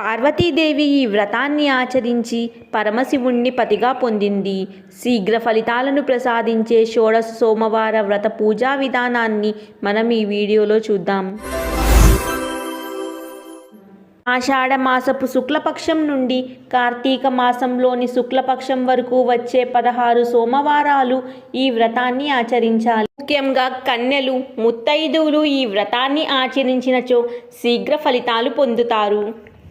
పార్వతీదేవి ఈ వ్రతాన్ని ఆచరించి పరమశివుణ్ణి పతిగా పొందింది. శీఘ్ర ఫలితాలను ప్రసాదించే షోడశ సోమవార వ్రత పూజా విధానాన్ని మనం ఈ వీడియోలో చూద్దాం. ఆషాఢ మాసపు శుక్లపక్షం నుండి కార్తీక మాసంలోని శుక్లపక్షం వరకు వచ్చే పదహారు సోమవారాలు ఈ వ్రతాన్ని ఆచరించాలి. ముఖ్యంగా కన్యలు ముత్తైదువులు ఈ వ్రతాన్ని ఆచరించినచో శీఘ్ర ఫలితాలు పొందుతారు.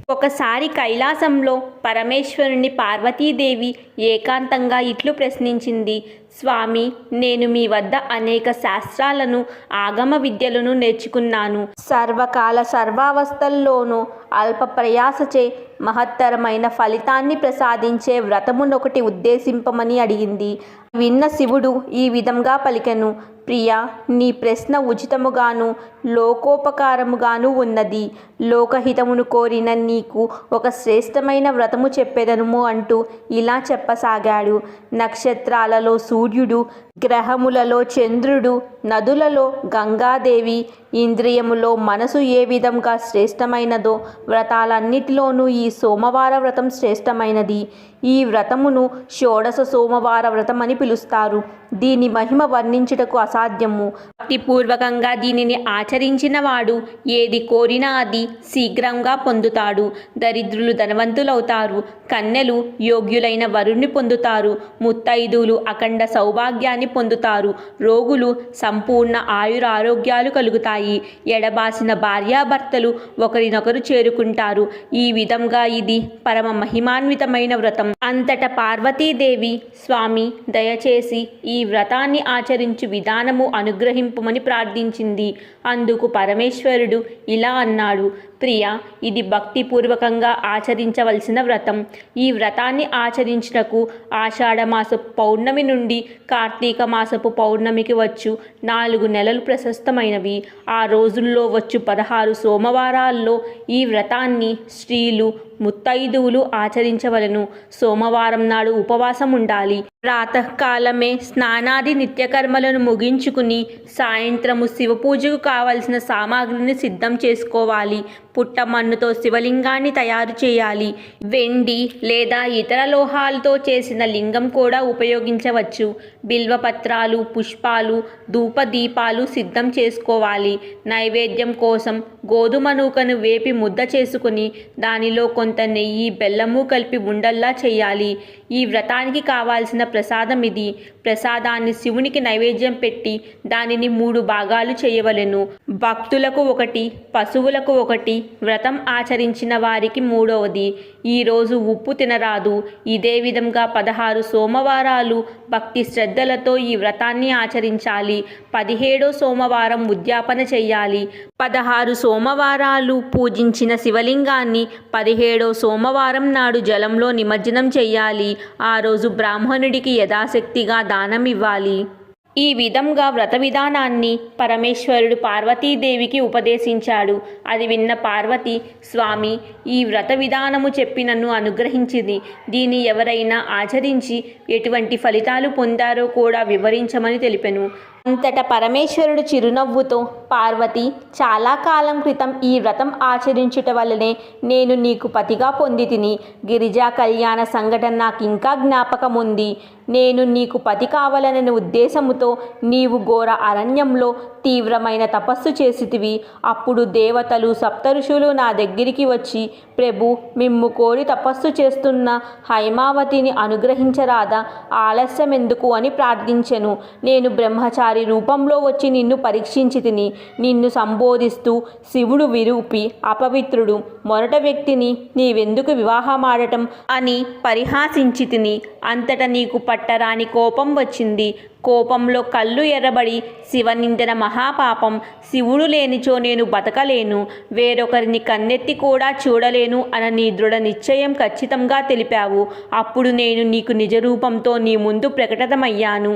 ఒకసారి కైలాసంలో పరమేశ్వరుని పార్వతీదేవి ఏకాంతంగా ఇట్లు ప్రశ్నించింది. స్వామి నేను మీ వద్ద అనేక శాస్త్రాలను ఆగమ విద్యలను నేర్చుకున్నాను. సర్వకాల సర్వావస్థల్లోనూ అల్ప ప్రయాసచే మహత్తరమైన ఫలితాన్ని ప్రసాదించే వ్రతమునొకటి ఉద్దేశింపమని అడిగింది. విన్న శివుడు ఈ విధంగా పలికెను. ప్రియా నీ ప్రశ్న ఉచితముగాను లోకోపకారముగాను ఉన్నది. లోకహితమును కోరిన నీకు ఒక శ్రేష్టమైన వ్రతము చెప్పెదనుము అంటూ ఇలా చెప్పసాగాడు. నక్షత్రాలలో సూర్యుడు గ్రహములలో చంద్రుడు నదులలో గంగాదేవి ఇంద్రియములో మనసు ఏ విధంగా శ్రేష్టమైనదో వ్రతాలన్నిటిలోనూ ఈ సోమవార వ్రతం శ్రేష్టమైనది. ఈ వ్రతమును షోడశ సోమవార వ్రతం అని పిలుస్తారు. దీని మహిమ వర్ణించుటకు అసాధ్యము. భక్తిపూర్వకంగా దీనిని ఆచరించిన వాడు ఏది కోరినా అది శీఘ్రంగా పొందుతాడు. దరిద్రులు ధనవంతులవుతారు. కన్నెలు యోగ్యులైన వరుణ్ణి పొందుతారు. ముత్తైదువులు అఖండ సౌభాగ్యాన్ని పొందుతారు. రోగులు సంపూర్ణ ఆయురారోగ్యాలు కలుగుతాయి. ఎడబాసిన భార్యాభర్తలు ఒకరినొకరు చేరుకుంటారు. ఈ విధంగా ఇది పరమ మహిమాన్వితమైన వ్రతం. అంతట పార్వతీదేవి స్వామి దయచేసి ఈ వ్రతాన్ని ఆచరించు విధానము అనుగ్రహింపుమని ప్రార్థించింది. అందుకు పరమేశ్వరుడు ఇలా అన్నాడు. ప్రియ ఇది భక్తిపూర్వకంగా ఆచరించవలసిన వ్రతం. ఈ వ్రతాన్ని ఆచరించుటకు ఆషాఢమాసపు పౌర్ణమి నుండి కార్తీక మాసపు పౌర్ణమికి వచ్చు. నాలుగు నెలలు ప్రశస్తమైనవి. ఆ రోజుల్లో వచ్చు పదహారు సోమవారాల్లో ఈ వ్రతాన్ని స్త్రీలు ముత్తైదువులు ఆచరించవలను. సోమవారం నాడు ఉపవాసం ఉండాలి. ప్రాతకాలమే స్నానాది నిత్యకర్మలను ముగించుకుని సాయంత్రము శివ పూజకు కావలసిన సామాగ్రిని సిద్ధం చేసుకోవాలి. పుట్టమన్నుతో శివలింగాన్ని తయారు చేయాలి. వెండి లేదా ఇతర లోహాలతో చేసిన లింగం కూడా ఉపయోగించవచ్చు. బిల్వపత్రాలు పుష్పాలు ధూపదీపాలు సిద్ధం చేసుకోవాలి. నైవేద్యం కోసం గోధుమ నూకను వేపి ముద్ద చేసుకుని దానిలో కొంత నెయ్యి బెల్లము కలిపి ఉండల్లా చేయాలి. ఈ వ్రతానికి కావాల్సిన ప్రసాదం ఇది. ప్రసాదాన్ని శివునికి నైవేద్యం పెట్టి దానిని మూడు భాగాలు చేయవలెను. భక్తులకు ఒకటి పశువులకు ఒకటి వ్రతం ఆచరించిన వారికి మూడవది ఈరోజు ఉప్పు తినరాదు. ఇదే విధంగా పదహారు సోమవారాలు భక్తి శ్రద్ధలతో ఈ వ్రతాన్ని ఆచరించాలి. పదిహేడో సోమవారం ఉద్యాపన చెయ్యాలి పదహారు సోమవారాలు పూజించిన శివలింగాన్ని పదిహేడో సోమవారం నాడు జలంలో నిమజ్జనం చెయ్యాలి ఆ రోజు బ్రాహ్మణుడికి యథాశక్తిగా దానం ఇవ్వాలి ఈ విధంగా వ్రత విధానాన్ని పరమేశ్వరుడు పార్వతీదేవికి ఉపదేశించాడు. అది విన్న పార్వతి స్వామి ఈ వ్రత విధానము చెప్పి నన్ను అనుగ్రహించింది. దీన్ని ఎవరైనా ఆచరించి ఎటువంటి ఫలితాలు పొందారో కూడా వివరించమని తెలిపెను. అంతట పరమేశ్వరుడు చిరునవ్వుతో పార్వతి చాలా కాలం క్రితం ఈ వ్రతం ఆచరించుట వల్లనే నేను నీకు పతిగా పొంది తిని గిరిజా కళ్యాణ సంఘటన నాకు ఇంకా జ్ఞాపకం ఉంది నేను నీకు పతి కావాలనే ఉద్దేశముతో నీవు ఘోర అరణ్యంలో తీవ్రమైన తపస్సు చేసితివి. అప్పుడు దేవతలు సప్తఋషులు నా దగ్గరికి వచ్చి ప్రభు మిమ్ము కోరి తపస్సు చేస్తున్న హైమావతిని అనుగ్రహించరాదా? ఆలస్యం ఎందుకు అని ప్రార్థించెను. నేను బ్రహ్మచారి రూపంలో వచ్చి నిన్ను పరీక్షించి తిని నిన్ను సంబోధిస్తూ శివుడు విరూపి అపవిత్రుడు మొరట వ్యక్తిని నీవెందుకు వివాహమాడటం అని పరిహాసించి తిని అంతట నీకు పట్టరాని కోపం వచ్చింది. కోపంలో కళ్ళు ఎర్రబడి శివనిందన మహాపాపం శివుడు లేనిచో నేను బతకలేను వేరొకరిని కన్నెత్తి కూడా చూడలేను అని నీ దృఢ నిశ్చయం ఖచ్చితంగా తెలిపావు. అప్పుడు నేను నీకు నిజరూపంతో నీ ముందు ప్రకటితమయ్యాను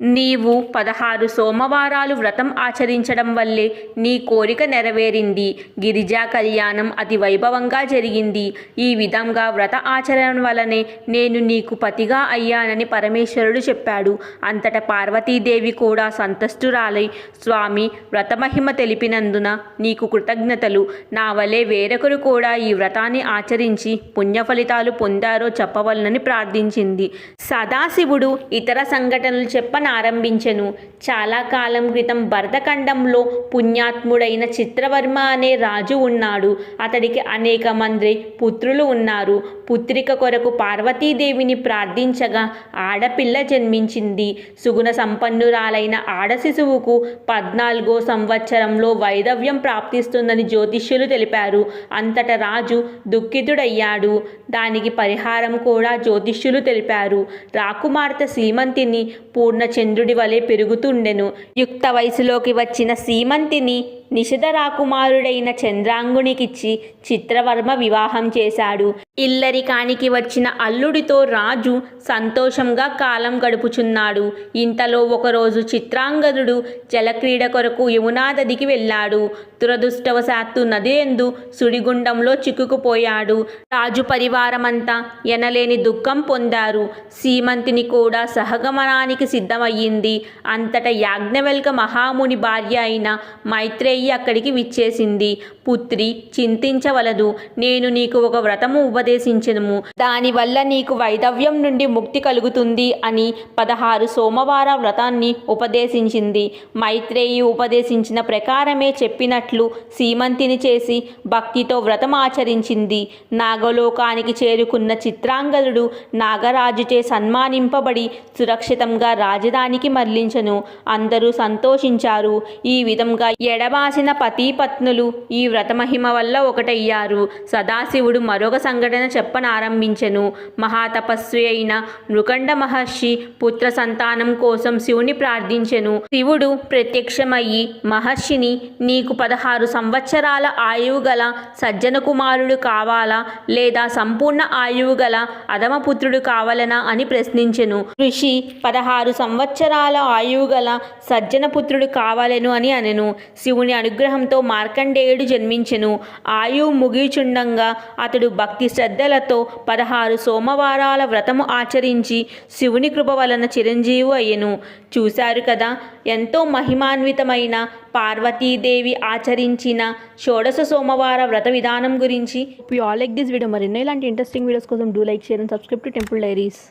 నీవు పదహారు సోమవారాలు వ్రతం ఆచరించడం వల్లే నీ కోరిక నెరవేరింది. గిరిజా కళ్యాణం అతి వైభవంగా జరిగింది. ఈ విధంగా వ్రత ఆచరణ వలనే నేను నీకు పతిగా అయ్యానని పరమేశ్వరుడు చెప్పాడు. అంతట పార్వతీదేవి కూడా సంతస్తురాలై స్వామి వ్రతమహిమ తెలిపినందున నీకు కృతజ్ఞతలు. నా వలె వేరొకరు కూడా ఈ వ్రతాన్ని ఆచరించి పుణ్య ఫలితాలు పొందారో చెప్పవలనని ప్రార్థించింది. సదాశివుడు ఇతర సంఘటనలు ఆరంభించెను చాలా కాలం క్రితం భరతఖండంలో పుణ్యాత్ముడైన చిత్రవర్మ అనే రాజు ఉన్నాడు. అతడికి అనేక మంది పుత్రులు ఉన్నారు. పుత్రిక కొరకు పార్వతీదేవిని ప్రార్థించగా ఆడపిల్ల జన్మించింది. సుగుణ సంపన్నురాలైన ఆడ శిశువుకు పద్నాలుగో సంవత్సరంలో వైధవ్యం ప్రాప్తిస్తుందని జ్యోతిష్యులు తెలిపారు. అంతట రాజు దుఃఖితుడయ్యాడు. దానికి పరిహారం కూడా జ్యోతిష్యులు తెలిపారు. రాకుమార్తె శ్రీమంతిని పూర్ణ చంద్రుడి వలె పెరుగుతుండెను. యుక్త వయసులోకి వచ్చిన సీమంతిని నిషిత రాకుమారుడైన చంద్రాంగునికిచ్చి చిత్రవర్మ వివాహం చేశాడు. ఇల్లరికానికి వచ్చిన అల్లుడితో రాజు సంతోషంగా కాలం గడుపుచున్నాడు. ఇంతలో ఒకరోజు చిత్రాంగదుడు జలక్రీడ కొరకు యమునానదికి వెళ్ళాడు. దురదృష్టవశాత్తు నది ఎందు సుడిగుండంలో చిక్కుకుపోయాడు. రాజు పరివారమంతా ఎనలేని దుఃఖం పొందారు. సీమంతిని కూడా సహగమనానికి సిద్ధమయ్యింది. అంతట యాజ్ఞవల్క మహాముని భార్య అయిన కైకేయి అక్కడికి విచ్చేసింది. పుత్రి చింతించవలదు. నేను నీకు ఒక వ్రతము ఉపదేశించను దానివల్ల నీకు వైదవ్యం నుండి ముక్తి కలుగుతుంది అని పదహారు సోమవార వ్రతాన్ని ఉపదేశించింది. మైత్రేయి ఉపదేశించిన ప్రకారమే చెప్పినట్లు సీమంతిని చేసి భక్తితో వ్రతం ఆచరించింది. నాగలోకానికి చేరుకున్న చిత్రాంగదుడు నాగరాజుచే సన్మానింపబడి సురక్షితంగా రాజధానికి మరలించను. అందరూ సంతోషించారు. ఈ విధంగా కాసిన పతిపత్నులు ఈ వ్రతమహిమ వల్ల ఒకటయ్యారు. సదాశివుడు మరొక సంఘటన చెప్పనారంభించెను. మహాతపస్వి అయిన మృకండ మహర్షి పుత్ర సంతానం కోసం శివుని ప్రార్థించెను. శివుడు ప్రత్యక్షమయ్యి మహర్షిని నీకు పదహారు సంవత్సరాల ఆయువు గల సజ్జన కుమారుడు కావాలా? లేదా సంపూర్ణ ఆయువు గల అధమపుత్రుడు కావాలనా? అని ప్రశ్నించెను. ఋషి పదహారు సంవత్సరాల ఆయువు గల సజ్జన పుత్రుడు కావాలను అని అనెను. శివుని అనుగ్రహంతో మార్కండేయుడు జన్మించెను. ఆయువు ముగిచుండంగా అతడు భక్తి శ్రద్ధలతో పదహారు సోమవారాల వ్రతము ఆచరించి శివుని కృప వలన చిరంజీవి అయ్యను. చూశారు కదా ఎంతో మహిమాన్వితమైన పార్వతీదేవి ఆచరించిన షోడశ సోమవార వ్రత విధానం గురించి. You all like this video మరెన్నో ఇలాంటి ఇంట్రెస్టింగ్ వీడియోస్ కోసం do like share and subscribe to temple diaries